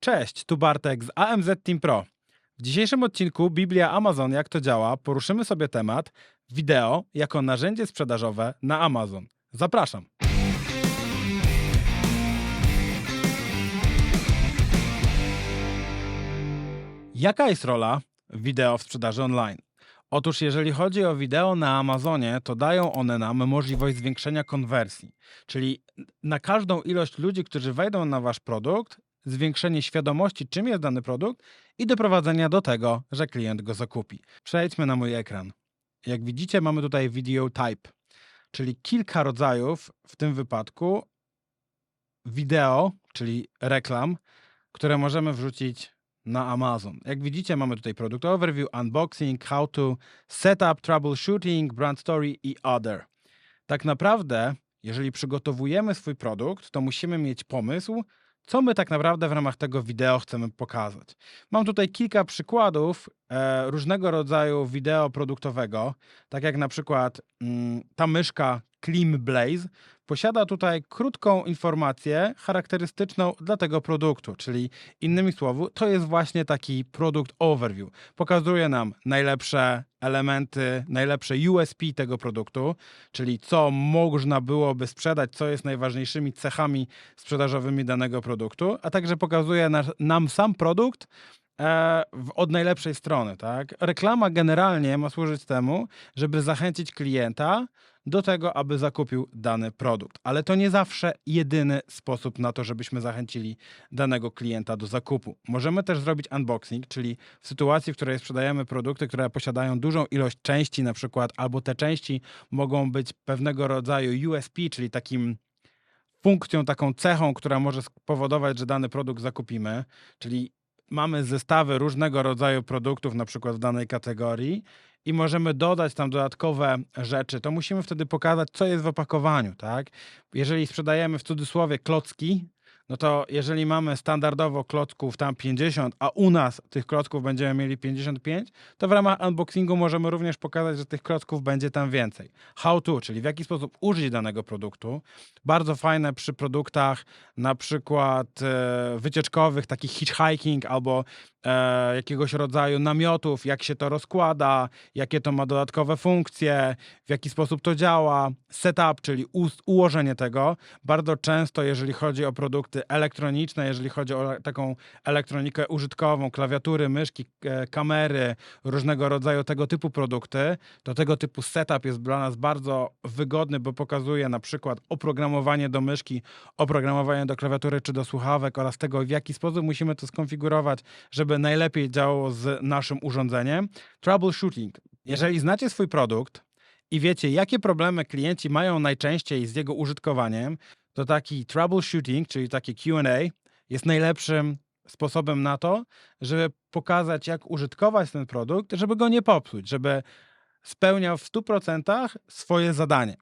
Cześć, tu Bartek z AMZ Team Pro. W dzisiejszym odcinku Biblia Amazon jak to działa poruszymy sobie temat wideo jako narzędzie sprzedażowe na Amazon. Zapraszam. Jaka jest rola wideo w sprzedaży online? Otóż jeżeli chodzi o wideo na Amazonie, to dają one nam możliwość zwiększenia konwersji. Czyli na każdą ilość ludzi, którzy wejdą na wasz produkt, zwiększenie świadomości, czym jest dany produkt i doprowadzenia do tego, że klient go zakupi. Przejdźmy na mój ekran. Jak widzicie, mamy tutaj video type, czyli kilka rodzajów, w tym wypadku wideo, czyli reklam, które możemy wrzucić na Amazon. Jak widzicie, mamy tutaj produkt overview, unboxing, how to, setup, troubleshooting, brand story i other. Tak naprawdę, jeżeli przygotowujemy swój produkt, to musimy mieć pomysł, co my tak naprawdę w ramach tego wideo chcemy pokazać. Mam tutaj kilka przykładów e, różnego rodzaju wideo produktowego, tak jak na przykład mm, ta myszka Clean Blaze posiada tutaj krótką informację charakterystyczną dla tego produktu, czyli innymi słowy, to jest właśnie taki produkt overview. Pokazuje nam najlepsze elementy, najlepsze USP tego produktu, czyli co można byłoby sprzedać, co jest najważniejszymi cechami sprzedażowymi danego produktu, a także pokazuje nam sam produkt e, od najlepszej strony. Tak? Reklama generalnie ma służyć temu, żeby zachęcić klienta do tego, aby zakupił dany produkt. Ale to nie zawsze jedyny sposób na to, żebyśmy zachęcili danego klienta do zakupu. Możemy też zrobić unboxing, czyli w sytuacji, w której sprzedajemy produkty, które posiadają dużą ilość części, na przykład, albo te części mogą być pewnego rodzaju USP, czyli takim funkcją, taką cechą, która może spowodować, że dany produkt zakupimy, czyli mamy zestawy różnego rodzaju produktów, na przykład w danej kategorii, i możemy dodać tam dodatkowe rzeczy, to musimy wtedy pokazać, co jest w opakowaniu, tak? Jeżeli sprzedajemy w cudzysłowie klocki, no to jeżeli mamy standardowo klocków tam 50, a u nas tych klocków będziemy mieli 55, to w ramach unboxingu możemy również pokazać, że tych klocków będzie tam więcej. How to, czyli w jaki sposób użyć danego produktu. Bardzo fajne przy produktach na przykład e, wycieczkowych, takich hitchhiking albo e, jakiegoś rodzaju namiotów, jak się to rozkłada, jakie to ma dodatkowe funkcje, w jaki sposób to działa, setup, czyli ułożenie tego. Bardzo często, jeżeli chodzi o produkty elektroniczne, jeżeli chodzi o taką elektronikę użytkową, klawiatury, myszki, e, kamery, różnego rodzaju tego typu produkty, to tego typu setup jest dla nas bardzo wygodny, bo pokazuje na przykład oprogramowanie do myszki, oprogramowanie do klawiatury czy do słuchawek oraz tego, w jaki sposób musimy to skonfigurować, żeby najlepiej działało z naszym urządzeniem. Troubleshooting. Jeżeli znacie swój produkt i wiecie, jakie problemy klienci mają najczęściej z jego użytkowaniem, to taki troubleshooting, czyli takie QA, jest najlepszym sposobem na to, żeby pokazać, jak użytkować ten produkt, żeby go nie popsuć, żeby spełniał w 100% swoje zadanie.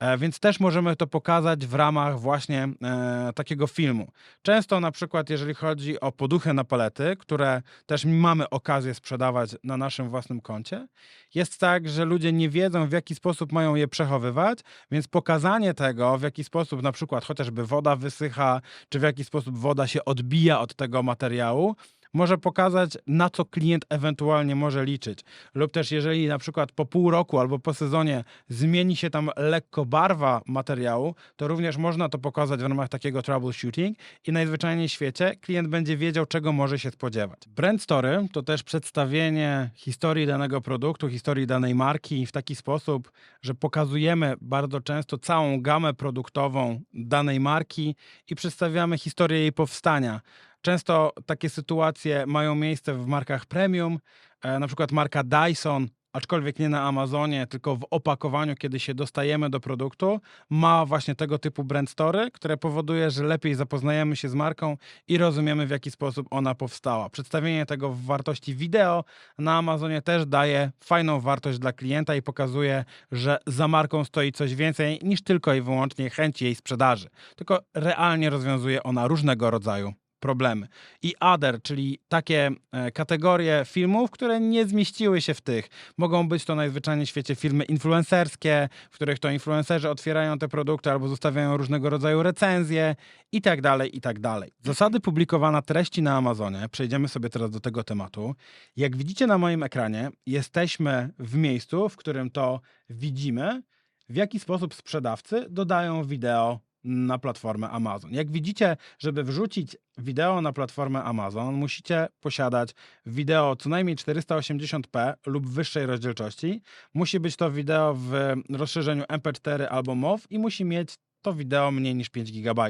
E, Więc też możemy to pokazać w ramach właśnie e, takiego filmu. Często na przykład, jeżeli chodzi o poduchy na palety, które też mamy okazję sprzedawać na naszym własnym koncie, jest tak, że ludzie nie wiedzą, w jaki sposób mają je przechowywać, więc pokazanie tego, w jaki sposób na przykład chociażby woda wysycha, czy w jaki sposób woda się odbija od tego materiału, może pokazać, na co klient ewentualnie może liczyć. Lub też, jeżeli na przykład po pół roku albo po sezonie zmieni się tam lekko barwa materiału, to również można to pokazać w ramach takiego troubleshooting i najzwyczajniej w świecie klient będzie wiedział, czego może się spodziewać. Brand story to też przedstawienie historii danego produktu, historii danej marki w taki sposób, że pokazujemy bardzo często całą gamę produktową danej marki i przedstawiamy historię jej powstania. Często takie sytuacje mają miejsce w markach premium, e, na przykład marka Dyson, aczkolwiek nie na Amazonie, tylko w opakowaniu, kiedy się dostajemy do produktu, ma właśnie tego typu brand story, które powoduje, że lepiej zapoznajemy się z marką i rozumiemy, w jaki sposób ona powstała. Przedstawienie tego w wartości wideo na Amazonie też daje fajną wartość dla klienta i pokazuje, że za marką stoi coś więcej niż tylko i wyłącznie chęć jej sprzedaży. Tylko realnie rozwiązuje ona różnego rodzaju problemy. I other, czyli takie e, kategorie filmów, które nie zmieściły się w tych. Mogą być to najzwyczajniej w świecie filmy influencerskie, w których to influencerzy otwierają te produkty albo zostawiają różnego rodzaju recenzje i tak dalej, i tak dalej. Zasady publikowania treści na Amazonie. Przejdziemy sobie teraz do tego tematu. Jak widzicie na moim ekranie, jesteśmy w miejscu, w którym to widzimy, w jaki sposób sprzedawcy dodają wideo na platformę Amazon. Jak widzicie, żeby wrzucić wideo na platformę Amazon, musicie posiadać wideo co najmniej 480p lub wyższej rozdzielczości. Musi być to wideo w rozszerzeniu MP4 albo MOV i musi mieć to wideo mniej niż 5 GB.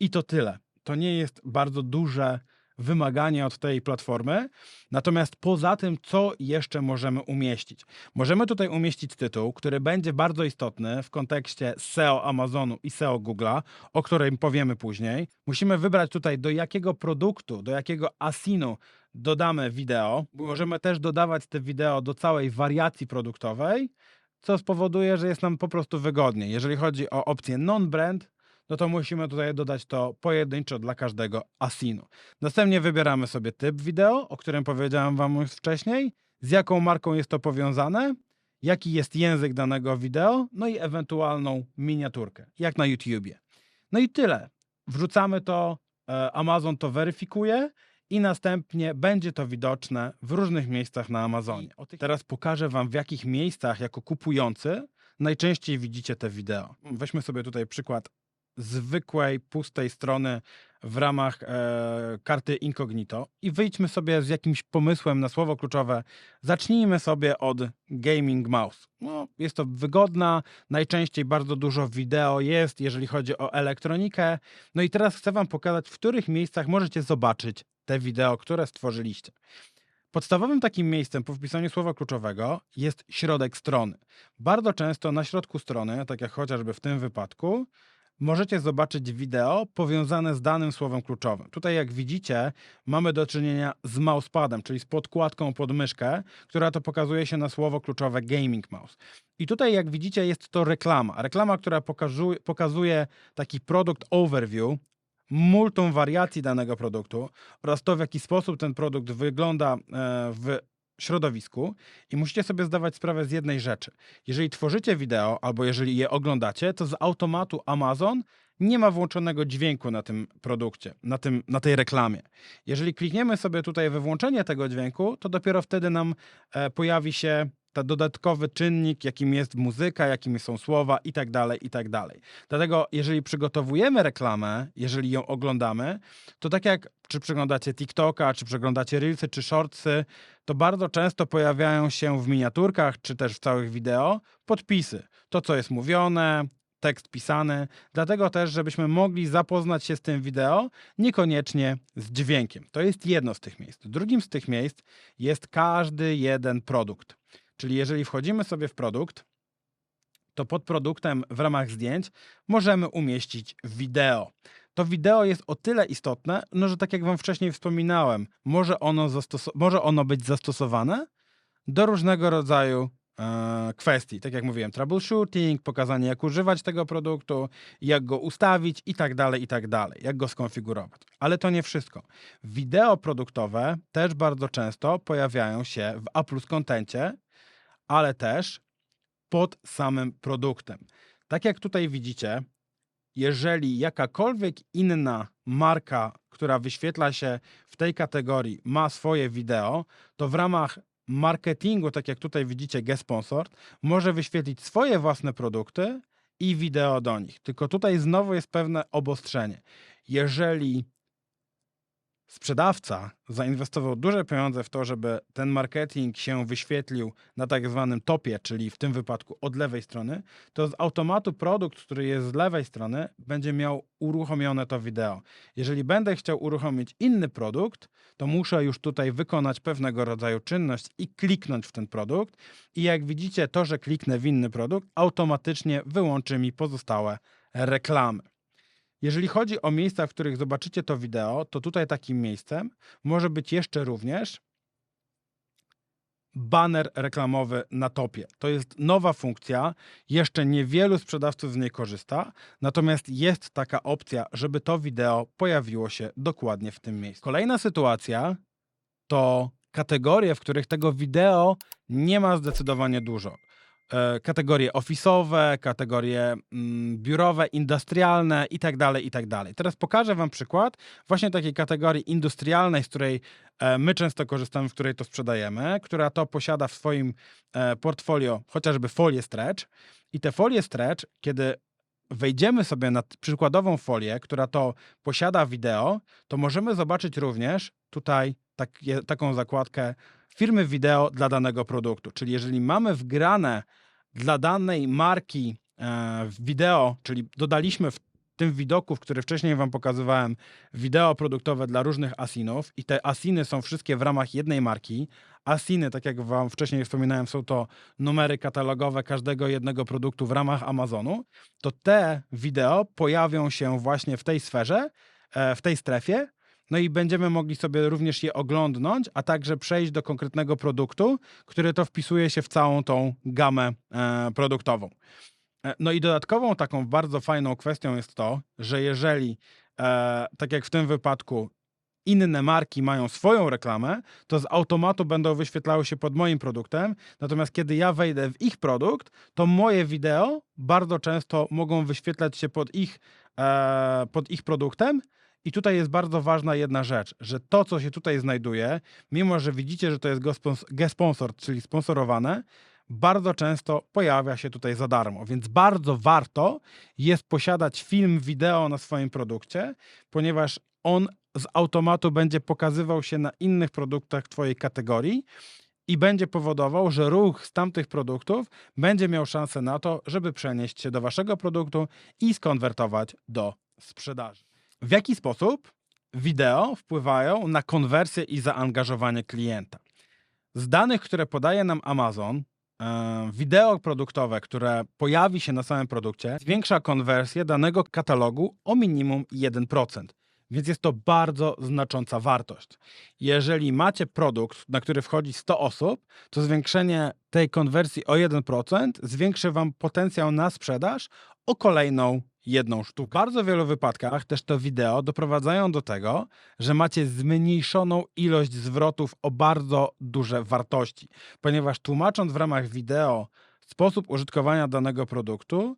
I to tyle. To nie jest bardzo duże wymaganie od tej platformy. Natomiast poza tym, co jeszcze możemy umieścić? Możemy tutaj umieścić tytuł, który będzie bardzo istotny w kontekście SEO Amazonu i SEO Google'a, o którym powiemy później. Musimy wybrać tutaj, do jakiego produktu, do jakiego asinu dodamy wideo. Możemy też dodawać te wideo do całej wariacji produktowej, co spowoduje, że jest nam po prostu wygodniej. Jeżeli chodzi o opcję non-brand, no to musimy tutaj dodać to pojedynczo dla każdego asinu. Następnie wybieramy sobie typ wideo, o którym powiedziałem Wam już wcześniej, z jaką marką jest to powiązane, jaki jest język danego wideo, no i ewentualną miniaturkę, jak na YouTubie. No i tyle. Wrzucamy to, e, Amazon to weryfikuje i następnie będzie to widoczne w różnych miejscach na Amazonie. Teraz pokażę Wam, w jakich miejscach jako kupujący najczęściej widzicie te wideo. Weźmy sobie tutaj przykład zwykłej, pustej strony w ramach e, karty incognito i wyjdźmy sobie z jakimś pomysłem na słowo kluczowe. Zacznijmy sobie od gaming mouse. No, jest to wygodna, najczęściej bardzo dużo wideo jest, jeżeli chodzi o elektronikę. No i teraz chcę Wam pokazać, w których miejscach możecie zobaczyć te wideo, które stworzyliście. Podstawowym takim miejscem po wpisaniu słowa kluczowego jest środek strony. Bardzo często na środku strony, tak jak chociażby w tym wypadku, możecie zobaczyć wideo powiązane z danym słowem kluczowym. Tutaj, jak widzicie, mamy do czynienia z mousepadem, czyli z podkładką pod myszkę, która to pokazuje się na słowo kluczowe gaming mouse. I tutaj, jak widzicie, jest to reklama. Reklama, która pokazuje, pokazuje taki produkt overview, multum wariacji danego produktu oraz to, w jaki sposób ten produkt wygląda e, w środowisku i musicie sobie zdawać sprawę z jednej rzeczy. Jeżeli tworzycie wideo albo jeżeli je oglądacie, to z automatu Amazon nie ma włączonego dźwięku na tym produkcie, na, tym, na tej reklamie. Jeżeli klikniemy sobie tutaj we włączenie tego dźwięku, to dopiero wtedy nam e, pojawi się ten dodatkowy czynnik, jakim jest muzyka, jakimi są słowa i tak dalej, i tak dalej. Dlatego, jeżeli przygotowujemy reklamę, jeżeli ją oglądamy, to tak jak czy przeglądacie TikToka, czy przeglądacie Reelsy, czy Shortsy, to bardzo często pojawiają się w miniaturkach, czy też w całych wideo podpisy. To, co jest mówione, tekst pisany, dlatego też, żebyśmy mogli zapoznać się z tym wideo, niekoniecznie z dźwiękiem. To jest jedno z tych miejsc. Drugim z tych miejsc jest każdy jeden produkt. Czyli jeżeli wchodzimy sobie w produkt, to pod produktem w ramach zdjęć możemy umieścić wideo. To wideo jest o tyle istotne, no, że tak jak Wam wcześniej wspominałem, może ono, może ono być zastosowane do różnego rodzaju e, kwestii. Tak jak mówiłem, troubleshooting, pokazanie jak używać tego produktu, jak go ustawić i tak dalej, i tak dalej, jak go skonfigurować. Ale to nie wszystko. Wideo produktowe też bardzo często pojawiają się w A kontencie, ale też pod samym produktem. Tak jak tutaj widzicie, jeżeli jakakolwiek inna marka, która wyświetla się w tej kategorii, ma swoje wideo, to w ramach marketingu, tak jak tutaj widzicie, G-Sponsored, może wyświetlić swoje własne produkty i wideo do nich. Tylko tutaj znowu jest pewne obostrzenie. Jeżeli sprzedawca zainwestował duże pieniądze w to, żeby ten marketing się wyświetlił na tak zwanym topie, czyli w tym wypadku od lewej strony, to z automatu produkt, który jest z lewej strony, będzie miał uruchomione to wideo. Jeżeli będę chciał uruchomić inny produkt, to muszę już tutaj wykonać pewnego rodzaju czynność i kliknąć w ten produkt. I jak widzicie, to, że kliknę w inny produkt, automatycznie wyłączy mi pozostałe reklamy. Jeżeli chodzi o miejsca, w których zobaczycie to wideo, to tutaj takim miejscem może być jeszcze również baner reklamowy na topie. To jest nowa funkcja, jeszcze niewielu sprzedawców z niej korzysta, natomiast jest taka opcja, żeby to wideo pojawiło się dokładnie w tym miejscu. Kolejna sytuacja to kategorie, w których tego wideo nie ma zdecydowanie dużo. E, Kategorie ofisowe, kategorie mm, biurowe, industrialne i tak dalej, i tak. Teraz pokażę Wam przykład właśnie takiej kategorii industrialnej, z której e, my często korzystamy, w której to sprzedajemy, która to posiada w swoim e, portfolio chociażby folię stretch i te folie stretch, kiedy wejdziemy sobie na przykładową folię, która to posiada wideo, to możemy zobaczyć również tutaj taką zakładkę firmy wideo dla danego produktu. Czyli jeżeli mamy wgrane dla danej marki e, wideo, czyli dodaliśmy w tym widoku, który wcześniej Wam pokazywałem, wideo produktowe dla różnych asinów i te asiny są wszystkie w ramach jednej marki. Asiny, tak jak Wam wcześniej wspominałem, są to numery katalogowe każdego jednego produktu w ramach Amazonu, to te wideo pojawią się właśnie w tej sferze, e, w tej strefie, no i będziemy mogli sobie również je oglądnąć, a także przejść do konkretnego produktu, który to wpisuje się w całą tą gamę e, produktową. E, No i dodatkową taką bardzo fajną kwestią jest to, że jeżeli, e, tak jak w tym wypadku, inne marki mają swoją reklamę, to z automatu będą wyświetlały się pod moim produktem. Natomiast kiedy ja wejdę w ich produkt, to moje wideo bardzo często mogą wyświetlać się pod ich, pod ich produktem. I tutaj jest bardzo ważna jedna rzecz, że to, co się tutaj znajduje, mimo że widzicie, że to jest gesponsored, czyli sponsorowane, bardzo często pojawia się tutaj za darmo. Więc bardzo warto jest posiadać film wideo na swoim produkcie, ponieważ on z automatu będzie pokazywał się na innych produktach Twojej kategorii i będzie powodował, że ruch z tamtych produktów będzie miał szansę na to, żeby przenieść się do Waszego produktu i skonwertować do sprzedaży. W jaki sposób wideo wpływają na konwersję i zaangażowanie klienta? Z danych, które podaje nam Amazon, e, wideo produktowe, które pojawi się na samym produkcie, zwiększa konwersję danego katalogu o minimum 1%. Więc jest to bardzo znacząca wartość. Jeżeli macie produkt, na który wchodzi 100 osób, to zwiększenie tej konwersji o 1% zwiększy Wam potencjał na sprzedaż o kolejną jedną sztukę. W bardzo wielu wypadkach też to wideo doprowadzają do tego, że macie zmniejszoną ilość zwrotów o bardzo duże wartości, ponieważ tłumacząc w ramach wideo sposób użytkowania danego produktu,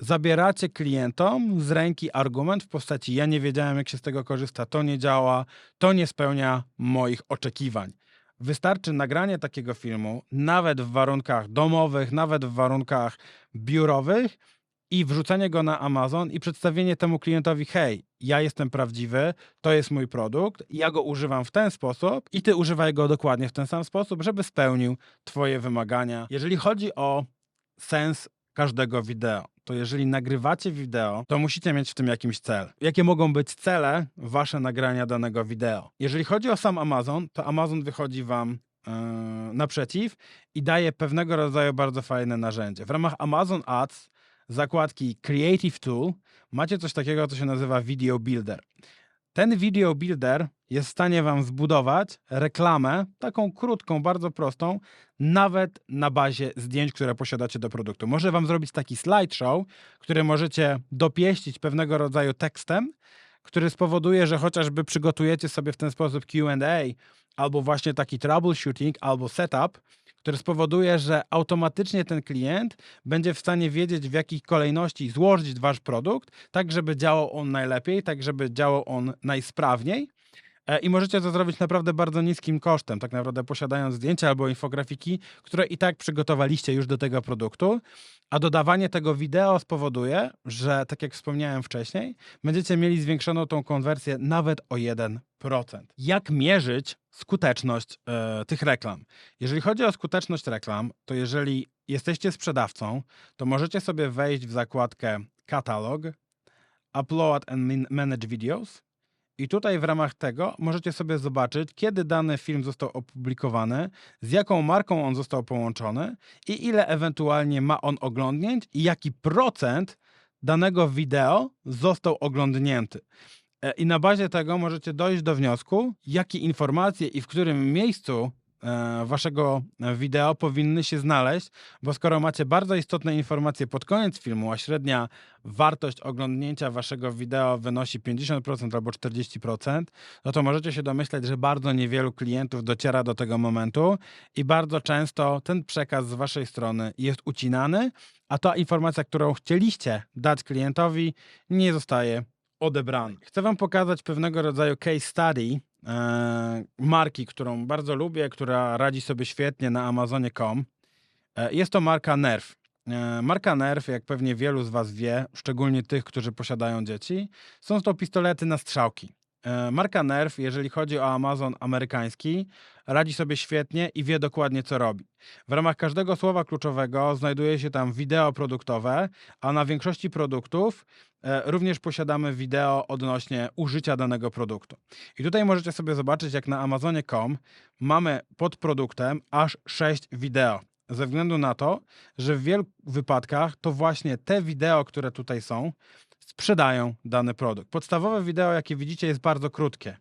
zabieracie klientom z ręki argument w postaci ja nie wiedziałem jak się z tego korzysta, to nie działa, to nie spełnia moich oczekiwań. Wystarczy nagranie takiego filmu, nawet w warunkach domowych, nawet w warunkach biurowych i wrzucenie go na Amazon i przedstawienie temu klientowi: hej, ja jestem prawdziwy, to jest mój produkt, ja go używam w ten sposób i ty używaj go dokładnie w ten sam sposób, żeby spełnił Twoje wymagania. Jeżeli chodzi o sens każdego wideo, to jeżeli nagrywacie wideo, to musicie mieć w tym jakimś cel. Jakie mogą być cele wasze nagrania danego wideo? Jeżeli chodzi o sam Amazon, to Amazon wychodzi wam yy, naprzeciw i daje pewnego rodzaju bardzo fajne narzędzie. W ramach Amazon Ads zakładki Creative Tool macie coś takiego, co się nazywa Video Builder. Ten Video Builder jest w stanie Wam zbudować reklamę, taką krótką, bardzo prostą, nawet na bazie zdjęć, które posiadacie do produktu. Może Wam zrobić taki slideshow, który możecie dopieścić pewnego rodzaju tekstem, który spowoduje, że chociażby przygotujecie sobie w ten sposób QA, albo właśnie taki troubleshooting, albo setup, który spowoduje, że automatycznie ten klient będzie w stanie wiedzieć, w jakiej kolejności złożyć wasz produkt, tak żeby działał on najlepiej, tak żeby działał on najsprawniej. E, I możecie to zrobić naprawdę bardzo niskim kosztem, tak naprawdę posiadając zdjęcia albo infografiki, które i tak przygotowaliście już do tego produktu, a dodawanie tego wideo spowoduje, że tak jak wspomniałem wcześniej, będziecie mieli zwiększoną tą konwersję nawet o 1%. Jak mierzyć skuteczność e, tych reklam? Jeżeli chodzi o skuteczność reklam, to jeżeli jesteście sprzedawcą, to możecie sobie wejść w zakładkę Katalog, Upload and Manage Videos i tutaj w ramach tego możecie sobie zobaczyć, kiedy dany film został opublikowany, z jaką marką on został połączony i ile ewentualnie ma on oglądnięć i jaki procent danego wideo został oglądnięty. E, I na bazie tego możecie dojść do wniosku, jakie informacje i w którym miejscu waszego wideo powinny się znaleźć, bo skoro macie bardzo istotne informacje pod koniec filmu, a średnia wartość oglądnięcia waszego wideo wynosi 50% albo 40%, no to możecie się domyśleć, że bardzo niewielu klientów dociera do tego momentu i bardzo często ten przekaz z waszej strony jest ucinany, a ta informacja, którą chcieliście dać klientowi, nie zostaje odebrany. Chcę Wam pokazać pewnego rodzaju case study e, marki, którą bardzo lubię, która radzi sobie świetnie na Amazonie.com. E, jest to marka Nerf. E, marka Nerf, jak pewnie wielu z Was wie, szczególnie tych, którzy posiadają dzieci, są to pistolety na strzałki. E, Marka Nerf, jeżeli chodzi o Amazon amerykański, radzi sobie świetnie i wie dokładnie, co robi. W ramach każdego słowa kluczowego znajduje się tam wideo produktowe, a na większości produktów e, również posiadamy wideo odnośnie użycia danego produktu. I tutaj możecie sobie zobaczyć, jak na Amazonie.com mamy pod produktem aż 6 wideo. Ze względu na to, że w wielu wypadkach to właśnie te wideo, które tutaj są, sprzedają dany produkt. Podstawowe wideo, jakie widzicie, jest bardzo krótkie.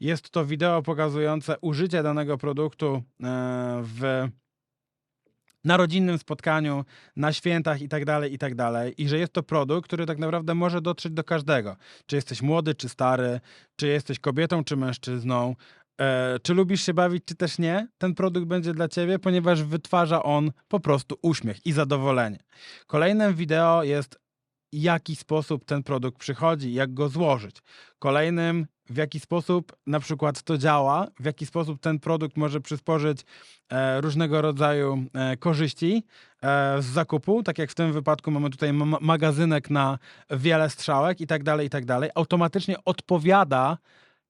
Jest to wideo pokazujące użycie danego produktu e, w na rodzinnym spotkaniu, na świętach i tak dalej, i tak dalej. I że jest to produkt, który tak naprawdę może dotrzeć do każdego. Czy jesteś młody, czy stary, czy jesteś kobietą, czy mężczyzną, e, czy lubisz się bawić, czy też nie, ten produkt będzie dla ciebie, ponieważ wytwarza on po prostu uśmiech i zadowolenie. Kolejnym wideo jest jaki sposób ten produkt przychodzi, jak go złożyć. Kolejnym, w jaki sposób na przykład to działa, w jaki sposób ten produkt może przysporzyć e, różnego rodzaju e, korzyści e, z zakupu, tak jak w tym wypadku mamy tutaj ma magazynek na wiele strzałek i tak dalej, i tak dalej. Automatycznie odpowiada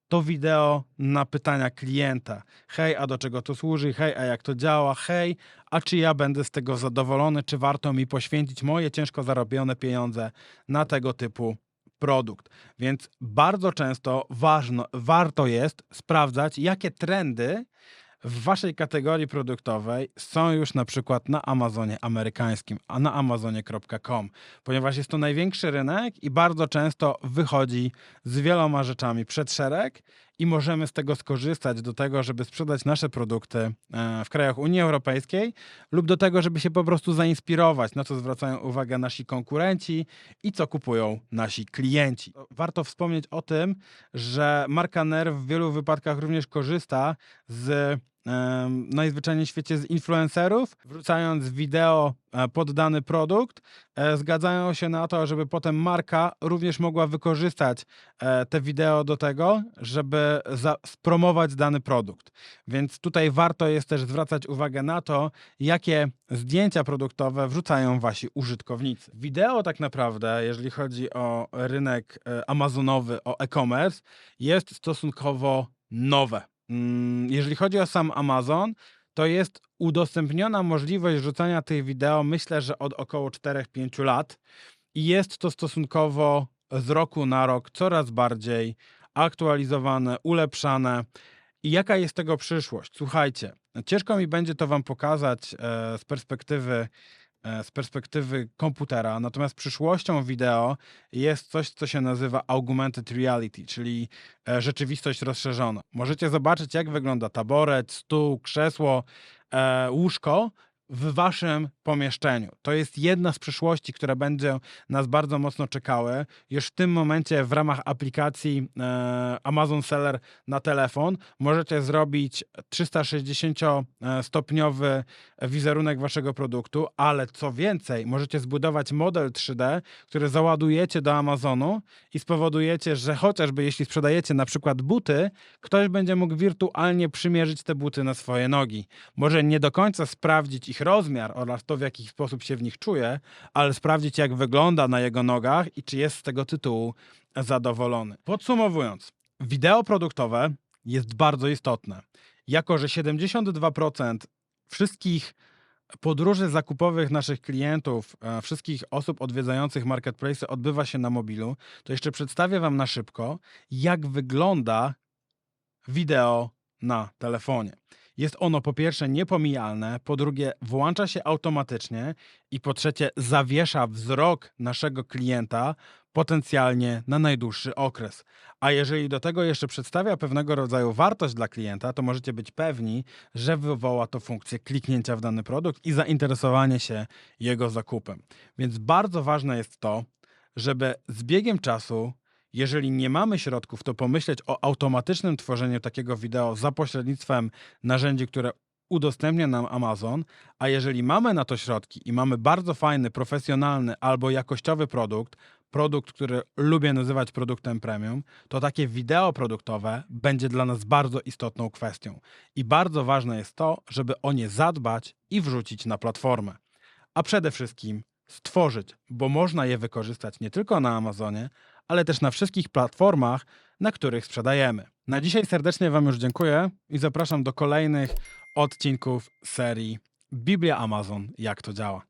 to wideo na pytania klienta. Hej, a do czego to służy? Hej, a jak to działa? Hej, a czy ja będę z tego zadowolony? Czy warto mi poświęcić moje ciężko zarobione pieniądze na tego typu produkt? Więc bardzo często ważno, warto jest sprawdzać, jakie trendy w waszej kategorii produktowej są już na przykład na Amazonie amerykańskim, a na amazonie.com, ponieważ jest to największy rynek i bardzo często wychodzi z wieloma rzeczami przed szereg i możemy z tego skorzystać do tego, żeby sprzedać nasze produkty e, w krajach Unii Europejskiej lub do tego, żeby się po prostu zainspirować, na co zwracają uwagę nasi konkurenci i co kupują nasi klienci. Warto wspomnieć o tym, że marka Nerv w wielu wypadkach również korzysta z najzwyczajniej w świecie z influencerów, wrzucając wideo e, pod dany produkt, e, zgadzają się na to, żeby potem marka również mogła wykorzystać e, te wideo do tego, żeby spromować dany produkt. Więc tutaj warto jest też zwracać uwagę na to, jakie zdjęcia produktowe wrzucają wasi użytkownicy. Wideo tak naprawdę, jeżeli chodzi o rynek amazonowy, o e-commerce, jest stosunkowo nowe. Mm, jeżeli chodzi o sam Amazon, to jest udostępniona możliwość rzucania tych wideo, myślę, że od około 4-5 lat. I jest to stosunkowo z roku na rok coraz bardziej aktualizowane, ulepszane. I jaka jest tego przyszłość? Słuchajcie, ciężko mi będzie to Wam pokazać e, z perspektywy z perspektywy komputera. Natomiast przyszłością wideo jest coś, co się nazywa augmented reality, czyli e, rzeczywistość rozszerzona. Możecie zobaczyć, jak wygląda taboret, stół, krzesło, e, łóżko w waszym pomieszczeniu. To jest jedna z przyszłości, które będzie nas bardzo mocno czekały. Już w tym momencie w ramach aplikacji e, Amazon Seller na telefon możecie zrobić 360-stopniowy wizerunek waszego produktu, ale co więcej, możecie zbudować model 3D, który załadujecie do Amazonu i spowodujecie, że chociażby jeśli sprzedajecie na przykład buty, ktoś będzie mógł wirtualnie przymierzyć te buty na swoje nogi. Może nie do końca sprawdzić ich rozmiar oraz to, w jaki sposób się w nich czuje, ale sprawdzić, jak wygląda na jego nogach i czy jest z tego tytułu zadowolony. Podsumowując, wideo produktowe jest bardzo istotne. Jako, że 72% wszystkich podróży zakupowych naszych klientów, e, wszystkich osób odwiedzających marketplace odbywa się na mobilu, to jeszcze przedstawię Wam na szybko, jak wygląda wideo na telefonie. Jest ono po pierwsze niepomijalne, po drugie włącza się automatycznie i po trzecie zawiesza wzrok naszego klienta potencjalnie na najdłuższy okres. A jeżeli do tego jeszcze przedstawia pewnego rodzaju wartość dla klienta, to możecie być pewni, że wywoła to funkcję kliknięcia w dany produkt i zainteresowanie się jego zakupem. Więc bardzo ważne jest to, żeby z biegiem czasu, jeżeli nie mamy środków, to pomyśleć o automatycznym tworzeniu takiego wideo za pośrednictwem narzędzi, które udostępnia nam Amazon, a jeżeli mamy na to środki i mamy bardzo fajny, profesjonalny albo jakościowy produkt, produkt, który lubię nazywać produktem premium, to takie wideo produktowe będzie dla nas bardzo istotną kwestią. I bardzo ważne jest to, żeby o nie zadbać i wrzucić na platformę. A przede wszystkim stworzyć, bo można je wykorzystać nie tylko na Amazonie, ale też na wszystkich platformach, na których sprzedajemy. Na dzisiaj serdecznie Wam już dziękuję i zapraszam do kolejnych odcinków serii Biblia Amazon, jak to działa.